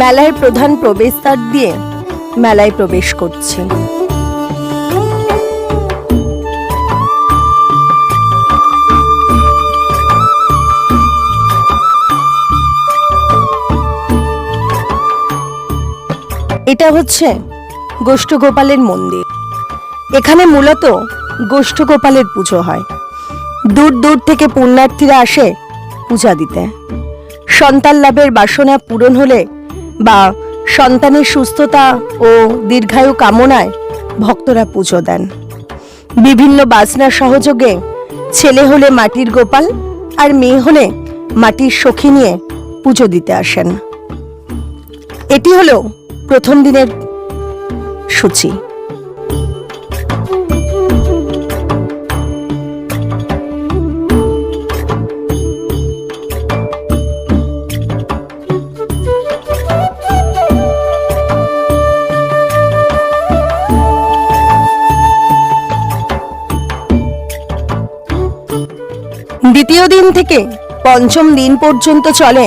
মেলার প্রধান প্রবেশদ্বার দিয়ে মেলায় প্রবেশ করছি। এটা হচ্ছে গোষ্ঠগোপালের মন্দির। এখানে মূলত গোষ্ঠগোপালের পুজো হয়। দূর দূর থেকে পুণ্যার্থীরা আসে পূজা দিতে। সন্তান লাভের বাসনা পূরণ হলে বা সন্তানের সুস্থতা ও দীর্ঘায়ু কামনায় ভক্তরা পুজো দেন। বিভিন্ন বাজনা সহযোগে ছেলে হলে মাটির গোপাল আর মেয়ে হলে মাটির সখী নিয়ে পুজো দিতে আসেন। এটি হলো প্রথম দিনের সূচি। দ্বিতীয় দিন থেকে পঞ্চম দিন পর্যন্ত চলে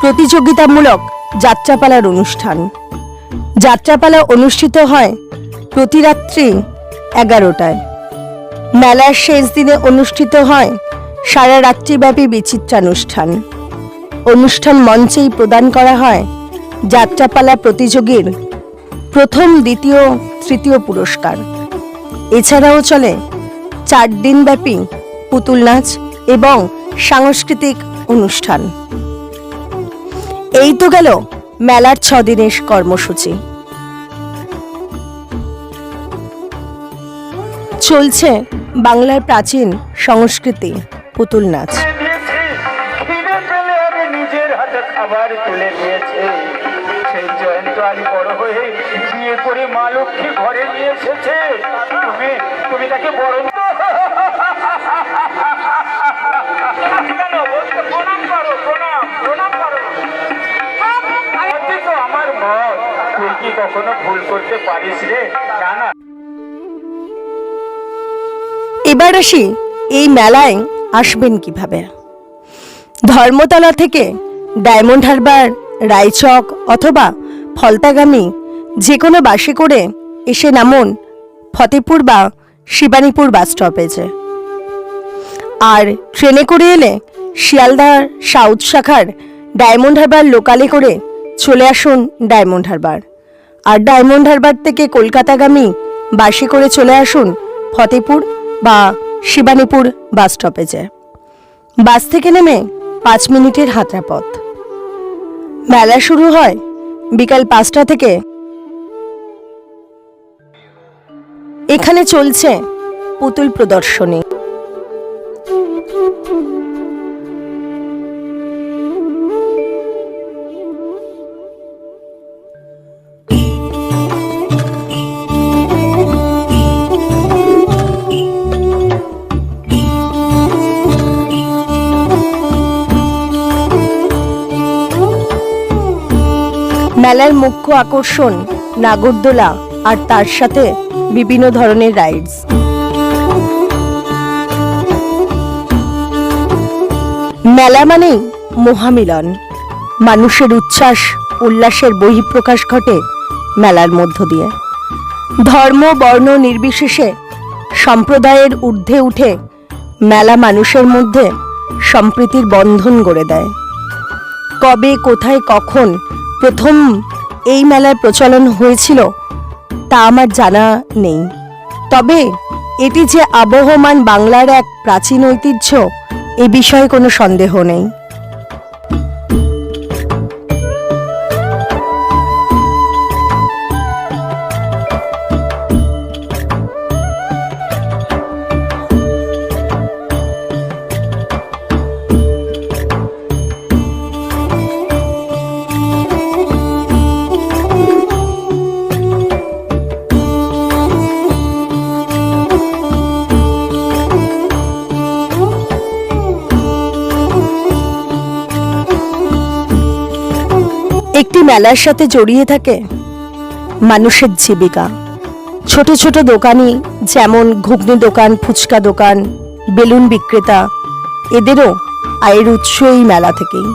প্রতিযোগিতামূলক যাত্রাপালার অনুষ্ঠান। যাত্রাপালা অনুষ্ঠিত হয় প্রতি রাত্রি এগারোটায়। মেলার শেষ দিনে অনুষ্ঠিত হয় সারা রাত্রিব্যাপী বিচিত্রানুষ্ঠান। অনুষ্ঠান মঞ্চেই প্রদান করা হয় যাত্রাপালা প্রতিযোগীর প্রথম, দ্বিতীয়, তৃতীয় পুরস্কার। এছাড়াও চলে চার দিনব্যাপী পুতুল নাচ এবং সাংস্কৃতিক অনুষ্ঠান। এই তো গেল মেলার ছ দিনের কর্মসূচি। চলছে বাংলার প্রাচীন সংস্কৃতি, পুতুল নাচ। ঘরে নিয়ে এসেছে। তুমি তুমি তাকে এবার আসি এই মেলায় আসবেন কীভাবে? ধর্মতলা থেকে ডায়মন্ড হারবার, রায়চক অথবা ফলতাগামী যে কোনো বাসে করে এসে নামুন ফতেপুর বা শিবানীপুর বাস স্টপেজে। আর ট্রেনে করে এলে শিয়ালদার সাউথ শাখার ডায়মন্ড হারবার লোকালে করে চলে আসুন ডায়মন্ড হারবার। আর ডায়মন্ড হারবার থেকে কলকাতাগামী বাসে করে চলে আসুন ফতেপুর বা শিবানীপুর বাস স্টপেজে। বাস থেকে নেমে পাঁচ মিনিটের হাঁটা পথ মেলা শুরু হয় বিকাল পাঁচটা থেকে। এখানে চলছে পুতুল প্রদর্শনী। মেলার মুখ্য আকর্ষণ নাগরদোলা আর তার সাথে বিভিন্ন ধরনের রাইডস মেলা মানেই মহামিলন। মানুষের উচ্ছ্বাস, উল্লাসের বহিঃপ্রকাশ ঘটে মেলার মধ্য দিয়ে। ধর্ম, বর্ণ নির্বিশেষে সম্প্রদায়ের ঊর্ধ্বে উঠে মেলা মানুষের মধ্যে সম্প্রীতির বন্ধন গড়ে দেয়। কবে, কোথায়, কখন প্রথম এই মেলার প্রচলন হয়েছিল, তা আমার জানা নেই। তবে এটি যে আবহমান বাংলার এক প্রাচীন ঐতিহ্য, এ বিষয়ে কোনো সন্দেহ নেই। একটি মেলার সাথে জড়িয়ে থাকে মানুষের জীবিকা। ছোট ছোট দোকানি যেমন ঘুগনি দোকান, ফুচকা দোকান, বেলুন বিক্রেতা, এদেরও আয়ের উৎস এই মেলা থেকেই।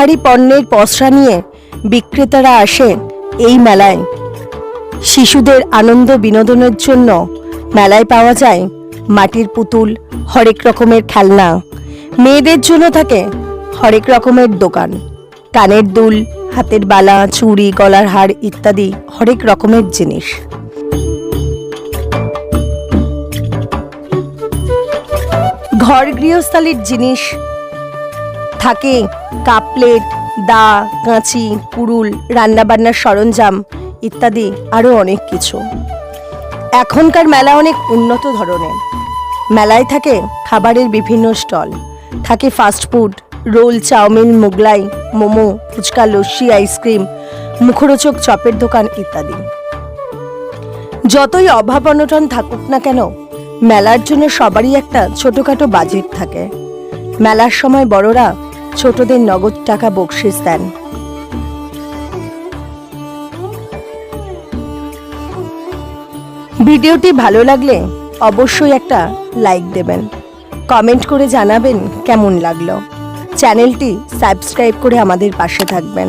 বাহারি পণ্যের পসরা নিয়ে বিক্রেতারা আসে এই মেলায়। শিশুদের আনন্দ বিনোদনের জন্য মেলায় পাওয়া যায় মাটির পুতুল, হরেক রকমের খেলনা। মেয়েদের জন্য থাকে হরেক রকমের দোকান। কানের দুল, হাতের বালা, চুড়ি, গলার হার ইত্যাদি হরেক রকমের জিনিস। ঘর গৃহস্থালির জিনিস থাকে। কাপ প্লেট, দা, কাঁচি কুড়ুল রান্নাবান্নার সরঞ্জাম ইত্যাদি আরও অনেক কিছু। এখনকার মেলা অনেক উন্নত ধরনের। মেলায় থাকে খাবারের বিভিন্ন স্টল। থাকে fast food roll, chowmein, Mughlai, momo, phuchka, lassi, ice cream, মুখরোচক চপের দোকান ইত্যাদি। যতই অভাব অনটন থাকুক না কেন, মেলার জন্য সবারই একটা ছোটোখাটো বাজেট থাকে। মেলার সময় বড়রা ছোটদের নগদ টাকা বকশিস দেন। ভিডিওটি ভালো লাগলে অবশ্যই একটা লাইক দেবেন। কমেন্ট করে জানাবেন কেমন লাগল। চ্যানেলটি সাবস্ক্রাইব করে আমাদের পাশে থাকবেন।